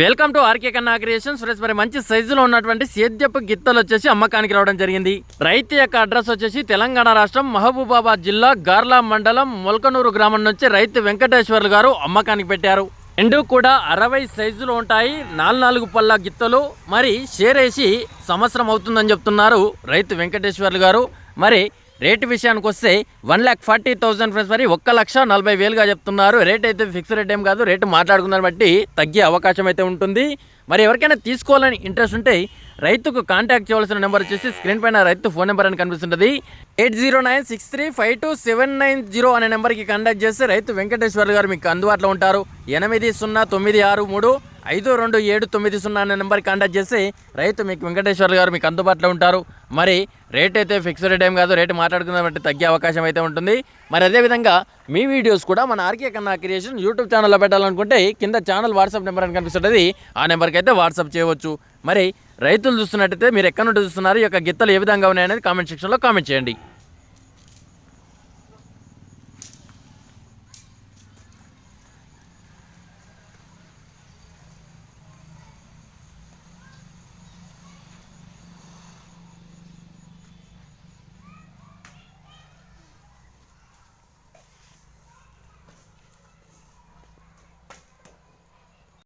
Welcome to RK Kanna creations friends మరి మంచి సైజులో ఉన్నటువంటి సేద్యపు గిత్తలు వచ్చేసి అమ్మకానికి రావడం జరిగింది. రైతు యొక్క అడ్రస్ వచ్చేసి తెలంగాణ రాష్ట్రం మహబూబాబాద్ జిల్లా గార్లా మండలం మొలకనూరు గ్రామం నుంచి రైతు వెంకటేశ్వర్లు గారు అమ్మకానికి పెట్టారు. రెండు కూడా అరవై సైజులు ఉంటాయి. నాలుగు నాలుగు పళ్ళ గిత్తలు. మరి షేరేసి సంవత్సరం అవుతుందని చెప్తున్నారు రైతు వెంకటేశ్వర్లు గారు. మరి రేటు విషయానికి వస్తే one lakh forty thousand friends మరి ఒక్క లక్ష నలభై వేలుగా చెప్తున్నారు. రేట్ అయితే ఫిక్స్ రేట్ ఏం కాదు రేటు మాట్లాడుకున్న బట్టి తగ్గే అవకాశం అయితే ఉంటుంది. మరి ఎవరికైనా తీసుకోవాలని ఇంట్రెస్ట్ ఉంటే రైతుకు కాంటాక్ట్ చేయవలసిన నెంబర్ వచ్చేసి స్క్రీన్ పైన రైతు ఫోన్ నెంబర్ అని కనిపిస్తుంటుంది. Eight zero nine six three five two seven nine zero అనే నెంబర్కి కాంటాక్ట్ చేస్తే రైతు వెంకటేశ్వర్ గారు మీకు అందుబాటులో ఉంటారు. ఎనిమిది సున్నా తొమ్మిది ఆరు మూడు ఐదు రెండు ఏడు తొమ్మిది సున్నా అనే నెంబర్కి కాంటాక్ట్ చేస్తే రైతు మీకు వెంకటేశ్వర్లు గారు మీకు అందుబాటులో ఉంటారు. మరి రేట్ అయితే ఫిక్స్డ్ రేట్ ఏం కాదు రేటు మాట్లాడుకున్నట్టు తగ్గే అవకాశం అయితే ఉంటుంది. మరి అదేవిధంగా మీ వీడియోస్ కూడా మన ఆర్కే కన్నా క్రియేషన్ యూట్యూబ్ ఛానల్లో పెట్టాలనుకుంటే కింద ఛానల్ వాట్సాప్ నెంబర్ అని కనిపిస్తుంది ఆ నెంబర్కి అయితే వాట్సాప్ చేయవచ్చు. మరి రైతులు చూస్తున్నట్టయితే మీరు ఎక్కడ నుండి చూస్తున్నారు? ఈ యొక్క గిత్తలు ఏ విధంగా ఉన్నాయనేది కామెంట్ సెక్షన్లో కామెంట్ చేయండి.